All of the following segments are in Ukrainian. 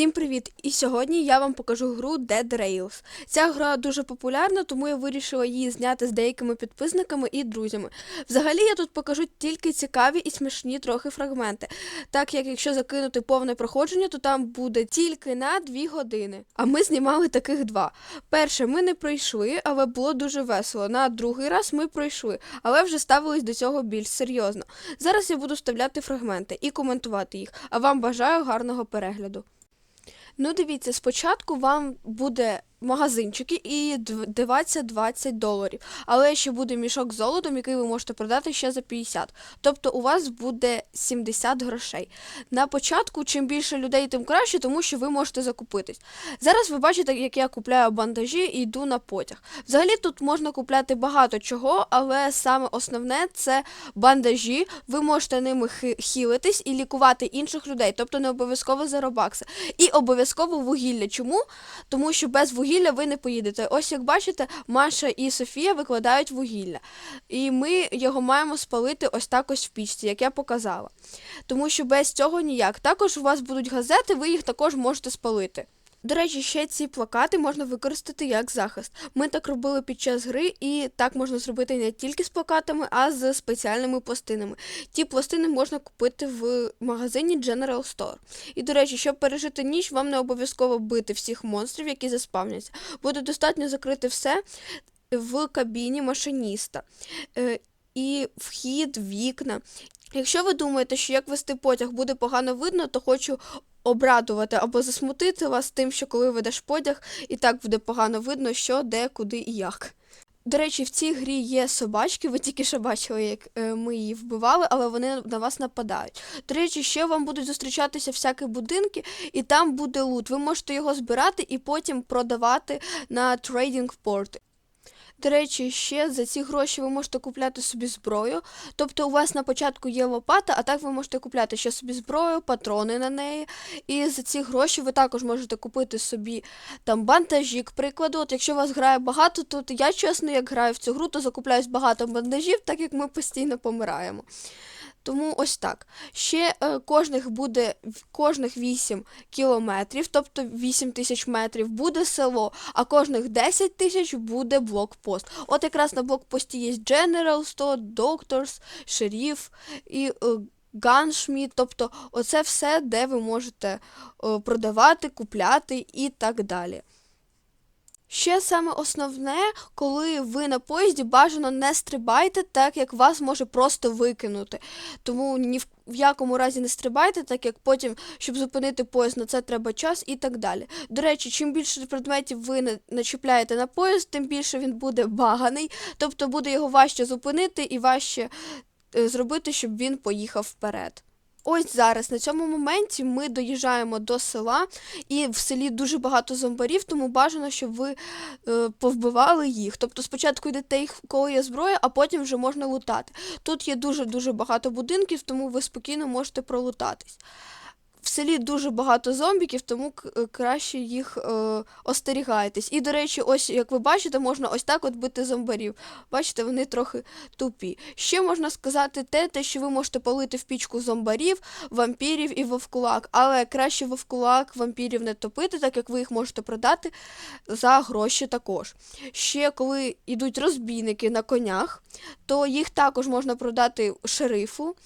Всім привіт! І сьогодні я вам покажу гру Dead Rails. Ця гра дуже популярна, тому я вирішила її зняти з деякими підписниками і друзями. Взагалі я тут покажу тільки цікаві і смішні трохи фрагменти, так як якщо закинути повне проходження, то там буде тільки на 2 години. А ми знімали таких два. Перше, ми не пройшли, але було дуже весело. На другий раз ми пройшли, але вже ставились до цього більш серйозно. Зараз я буду вставляти фрагменти і коментувати їх. А вам бажаю гарного перегляду. Ну, дивіться, спочатку вам буде магазинчики і дв- даваться 20 доларів. Але ще буде мішок з золотом, який ви можете продати ще за 50. Тобто у вас буде 70 грошей. На початку, чим більше людей, тим краще, тому що ви можете закупитись. Зараз ви бачите, як я купляю бандажі і йду на потяг. Взагалі тут можна купляти багато чого, але саме основне це бандажі. Ви можете ними хілитись і лікувати інших людей, тобто не обов'язково за робакси. І обов'язково вугілля. Чому? Тому що без вугілля ви не поїдете. Ось як бачите, Маша і Софія викладають вугілля. І ми його маємо спалити ось так ось в пічці, як я показала. Тому що без цього ніяк. Також у вас будуть газети, ви їх також можете спалити. До речі, ще ці плакати можна використати як захист. Ми так робили під час гри, і так можна зробити не тільки з плакатами, а з спеціальними пластинами. Ті пластини можна купити в магазині General Store. І до речі, щоб пережити ніч, вам не обов'язково бити всіх монстрів, які заспавняться. Буде достатньо закрити все в кабіні машиніста. Е, І вхід, вікна. Якщо ви думаєте, що як вести потяг буде погано видно, то хочу обрадувати або засмутити вас тим, що коли ведеш потяг, і так буде погано видно, що, де, куди і як. До речі, в цій грі є собачки, ви тільки що бачили, як е, ми її вбивали, але вони на вас нападають. До речі, ще вам будуть зустрічатися всякі будинки, і там буде лут. Ви можете його збирати і потім продавати на трейдинг порт. До речі, ще за ці гроші ви можете купляти собі зброю. Тобто у вас на початку є лопата, а так ви можете купляти ще собі зброю, патрони на неї. І за ці гроші ви також можете купити собі там бандажі, к прикладу. От якщо вас грає багато, то я чесно, як граю в цю гру, то закупляюсь багато бандажів, так як ми постійно помираємо. Тому ось так. Ще е, кожних буде кожних 8 кілометрів, тобто 8 тисяч метрів, буде село, а кожних 10 тисяч буде блокпост. От якраз на блокпості є General Store, Doctors, шеріф і е, Ганшміт, тобто оце все, де ви можете е, продавати, купляти і так далі. Ще саме основне, коли ви на поїзді, бажано не стрибайте, так як вас може просто викинути. Тому ні в, якому разі не стрибайте, так як потім, щоб зупинити поїзд, на це треба час і так далі. До речі, чим більше предметів ви на- начіпляєте на поїзд, тим більше він буде баганий, тобто буде його важче зупинити і важче е, зробити, щоб він поїхав вперед. Ось зараз на цьому моменті ми доїжджаємо до села, і в селі дуже багато зомбарів, тому бажано, щоб ви е, повбивали їх. Тобто спочатку йдете їх, коли є зброя, а потім вже можна лутати. Тут є дуже-дуже багато будинків, тому ви спокійно можете пролутатись. Селі дуже багато зомбіків, тому е, краще їх е, остерігайтесь. І, до речі, ось як ви бачите, можна ось так от бити зомбарів. Бачите, вони трохи тупі. Ще можна сказати те, те, що ви можете палити в пічку зомбарів, вампірів і вовкулак, але краще вовкулак вампірів не топити, так як ви їх можете продати за гроші також. Ще коли йдуть розбійники на конях, то їх також можна продати шерифу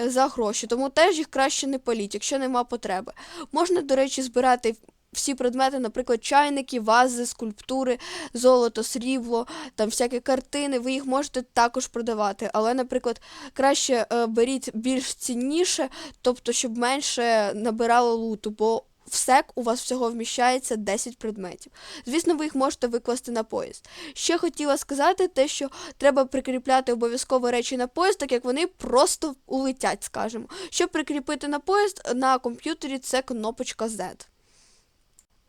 е, за гроші, тому теж їх краще не паліть, якщо нема потреби. Можна, до речі, збирати всі предмети, наприклад, чайники, вази, скульптури, золото, срібло, там всякі картини, ви їх можете також продавати. Але, наприклад, краще е, беріть більш цінніше, тобто, щоб менше набирало луту, бо в сек у вас всього вміщається 10 предметів. Звісно, ви їх можете викласти на поїзд. Ще хотіла сказати те, що треба прикріпляти обов'язково речі на поїзд, так як вони просто улетять, скажімо. Щоб прикріпити на поїзд, на комп'ютері це кнопочка Z.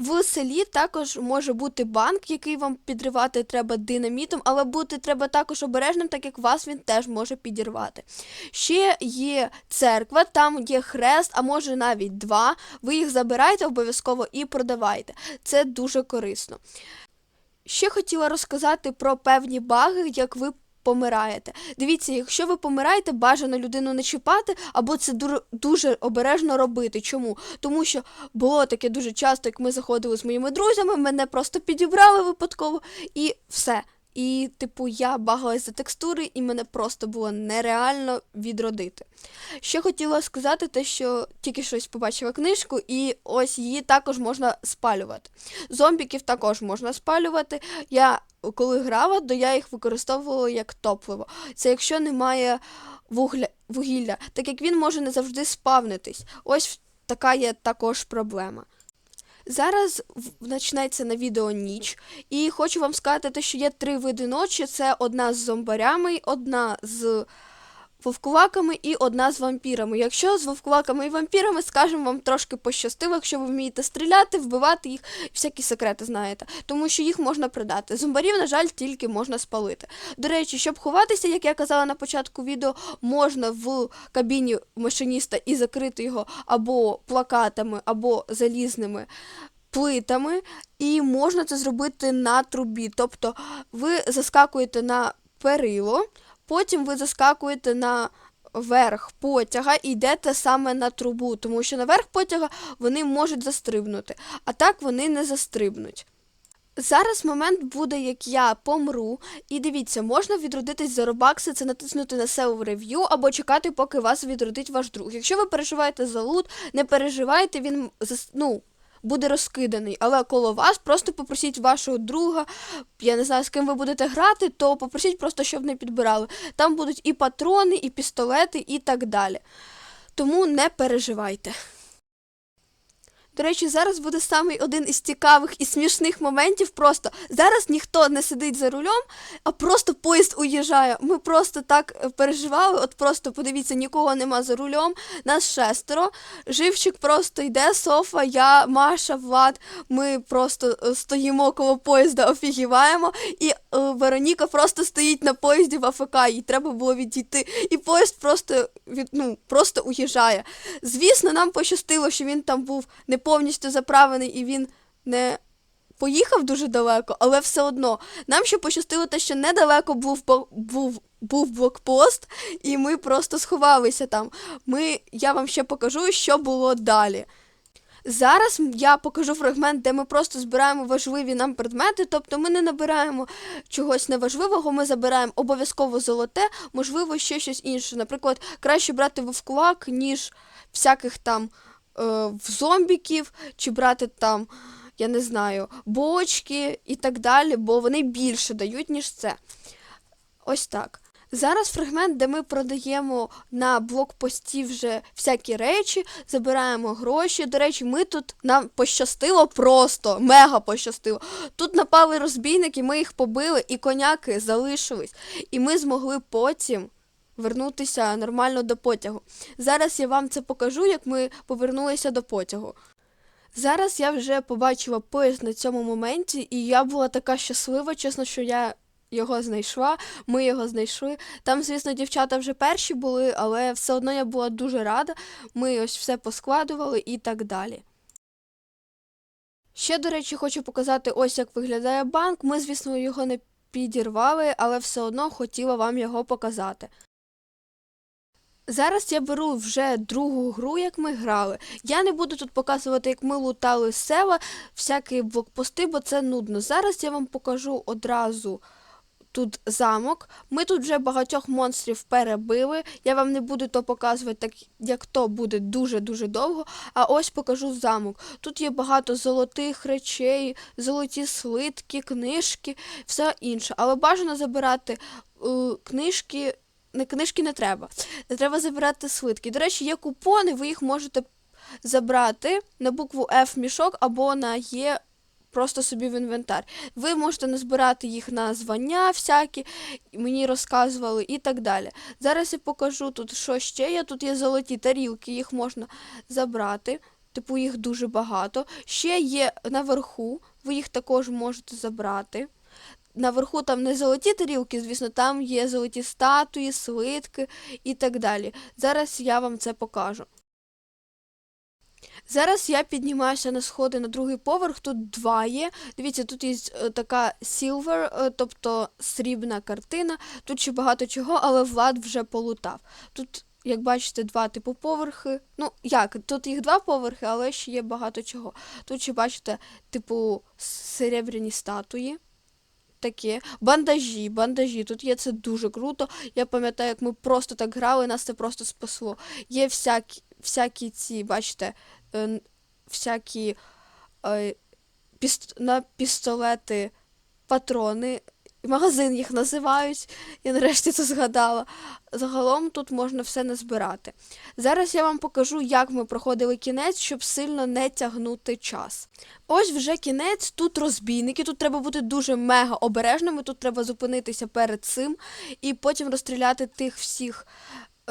В селі також може бути банк, який вам підривати треба динамітом, але бути треба також обережним, так як вас він теж може підірвати. Ще є церква, там є хрест, а може навіть два. Ви їх забирайте обов'язково і продавайте. Це дуже корисно. Ще хотіла розказати про певні баги, як ви помираєте. Дивіться, якщо ви помираєте, бажано людину не чіпати, або це дуже обережно робити. Чому? Тому що було таке дуже часто, як ми заходили з моїми друзями, мене просто підібрали випадково, і все. І, типу, я багалась за текстури, і мене просто було нереально відродити. Ще хотіла сказати те, що тільки щось побачила книжку, і ось її також можна спалювати. Зомбіків також можна спалювати. Я коли грала, то я їх використовувала як топливо. Це якщо немає вугля, вугілля, так як він може не завжди спавнитись. Ось така є також проблема. Зараз починається на відео ніч, і хочу вам сказати, що є три види ночі: це одна з зомбарями, одна з вовкулаками і одна з вампірами. Якщо з вовкулаками і вампірами, скажемо, вам трошки пощастило, якщо ви вмієте стріляти, вбивати їх, всякі секрети знаєте, тому що їх можна продати. Зомбарів, на жаль, тільки можна спалити. До речі, щоб ховатися, як я казала на початку відео, можна в кабіні машиніста і закрити його або плакатами, або залізними плитами, і можна це зробити на трубі. Тобто ви заскакуєте на перило, потім ви заскакуєте на верх потяга і йдете саме на трубу, тому що наверх потяга вони можуть застрибнути, а так вони не застрибнуть. Зараз момент буде, як я помру, і дивіться, можна відродитись за робакси, це натиснути на Save Review або чекати, поки вас відродить ваш друг. Якщо ви переживаєте за лут, не переживайте, він ну, буде розкиданий. Але коло вас просто попросіть вашого друга, я не знаю, з ким ви будете грати, то попросіть просто, щоб не підбирали. Там будуть і патрони, і пістолети, і так далі. Тому не переживайте. До речі, зараз буде самий один із цікавих і смішних моментів. Просто зараз ніхто не сидить за рулем, а просто поїзд уїжджає. Ми просто так е, переживали. От просто подивіться, нікого нема за рулем. Нас шестеро. Живчик просто йде, Софа, я, Маша, Влад. Ми просто е, стоїмо коло поїзда, офігіваємо. І е, Вероніка просто стоїть на поїзді в АФК, їй треба було відійти. І поїзд просто від, ну, просто уїжджає. Звісно, нам пощастило, що він там був не повністю заправлений і він не поїхав дуже далеко, але все одно. Нам ще пощастило те, що недалеко був, був, був блокпост, і ми просто сховалися там. Ми, я вам ще покажу, що було далі. Зараз я покажу фрагмент, де ми просто збираємо важливі нам предмети, тобто ми не набираємо чогось неважливого, ми забираємо обов'язково золоте, можливо, ще щось інше. Наприклад, краще брати вовкулак, ніж всяких там в зомбіків, чи брати там, я не знаю, бочки і так далі, бо вони більше дають, ніж це. Ось так. Зараз фрагмент, де ми продаємо на блокпості вже всякі речі, забираємо гроші. До речі, ми тут нам пощастило просто, мега пощастило. Тут напали розбійники, ми їх побили, і коняки залишились. І ми змогли потім вернутися нормально до потягу. Зараз я вам це покажу, як ми повернулися до потягу. Зараз я вже побачила поїзд на цьому моменті, і я була така щаслива, чесно, що я його знайшла, ми його знайшли. Там, звісно, дівчата вже перші були, але все одно я була дуже рада. Ми ось все поскладували і так далі. Ще, до речі, хочу показати ось як виглядає банк. Ми, звісно, його не підірвали, але все одно хотіла вам його показати. Зараз я беру вже другу гру, як ми грали. Я не буду тут показувати, як ми лутали села, всякі блокпости, бо це нудно. Зараз я вам покажу одразу тут замок. Ми тут вже багатьох монстрів перебили. Я вам не буду то показувати, так як то буде дуже-дуже довго. А ось покажу замок. Тут є багато золотих речей, золоті слитки, книжки, все інше. Але бажано забирати е, книжки. Книжки не треба. Не треба забирати слитки. До речі, є купони, ви їх можете забрати на букву F мішок або на Е просто собі в інвентар. Ви можете назбирати їх на звання всякі, мені розказували і так далі. Зараз я покажу тут, що ще є. Тут є золоті тарілки, їх можна забрати. Типу їх дуже багато. Ще є наверху, ви їх також можете забрати. Наверху там не золоті тарілки, звісно, там є золоті статуї, слитки і так далі. Зараз я вам це покажу. Зараз я піднімаюся на сходи на другий поверх, тут два є. Дивіться, тут є е, така е, тобто срібна картина. Тут ще багато чого, але Влад вже полутав. Тут, як бачите, два типу поверхи. Ну, як, тут їх два поверхи, але ще є багато чого. Тут ще бачите, типу, серебряні статуї. Таке. Бандажі, бандажі. Тут є це дуже круто. Я пам'ятаю, як ми просто так грали, нас це просто спасло. Є всякі, всякі ці, бачите, е, всякі е, піст... на пістолети патрони. Магазин їх називають. Я нарешті це згадала. Загалом тут можна все назбирати. Зараз я вам покажу, як ми проходили кінець, щоб сильно не тягнути час. Ось вже кінець, тут розбійники, тут треба бути дуже мега обережними, тут треба зупинитися перед цим і потім розстріляти тих всіх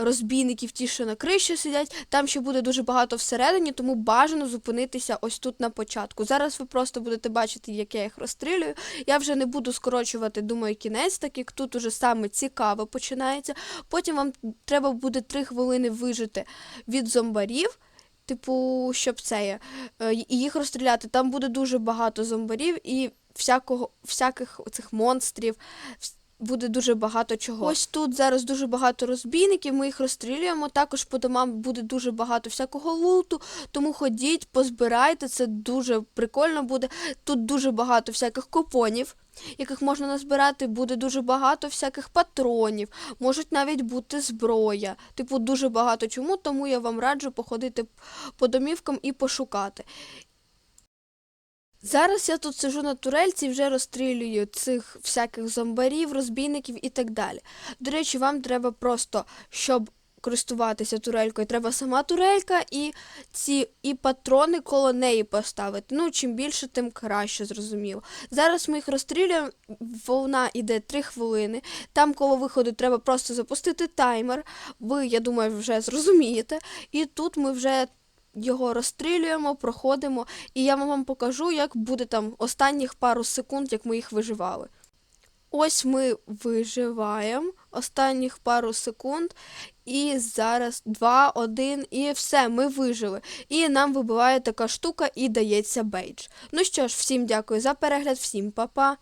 розбійників, ті, що на криші сидять. Там ще буде дуже багато всередині, тому бажано зупинитися ось тут на початку. Зараз ви просто будете бачити, як я їх розстрілюю. Я вже не буду скорочувати, думаю, кінець, так як тут уже саме цікаво починається. Потім вам треба буде 3 хвилини вижити від зомбарів. Типу, щоб це є, е, і їх розстріляти. Там буде дуже багато зомбарів і всякого, всяких цих монстрів. Буде дуже багато чого. Ось тут зараз дуже багато розбійників, ми їх розстрілюємо. Також по домам буде дуже багато всякого луту. Тому ходіть, позбирайте, це дуже прикольно буде. Тут дуже багато всяких купонів, яких можна назбирати. Буде дуже багато всяких патронів, можуть навіть бути зброя. Типу, дуже багато чому, тому я вам раджу походити по домівкам і пошукати. Зараз я тут сижу на турельці і вже розстрілюю цих всяких зомбарів, розбійників і так далі. До речі, вам треба просто, щоб користуватися турелькою, треба сама турелька і ці і патрони коло неї поставити. Ну, чим більше, тим краще, зрозуміло. Зараз ми їх розстрілюємо, вона йде 3 хвилини. Там коло виходу треба просто запустити таймер. Ви, я думаю, вже зрозумієте. І тут ми вже його розстрілюємо, проходимо, і я вам покажу, як буде там останніх пару секунд, як ми їх виживали. Ось ми виживаємо останніх пару секунд, і зараз 2, 1, і все, ми вижили. І нам вибиває така штука і дається бейдж. Ну що ж, всім дякую за перегляд, всім па-па.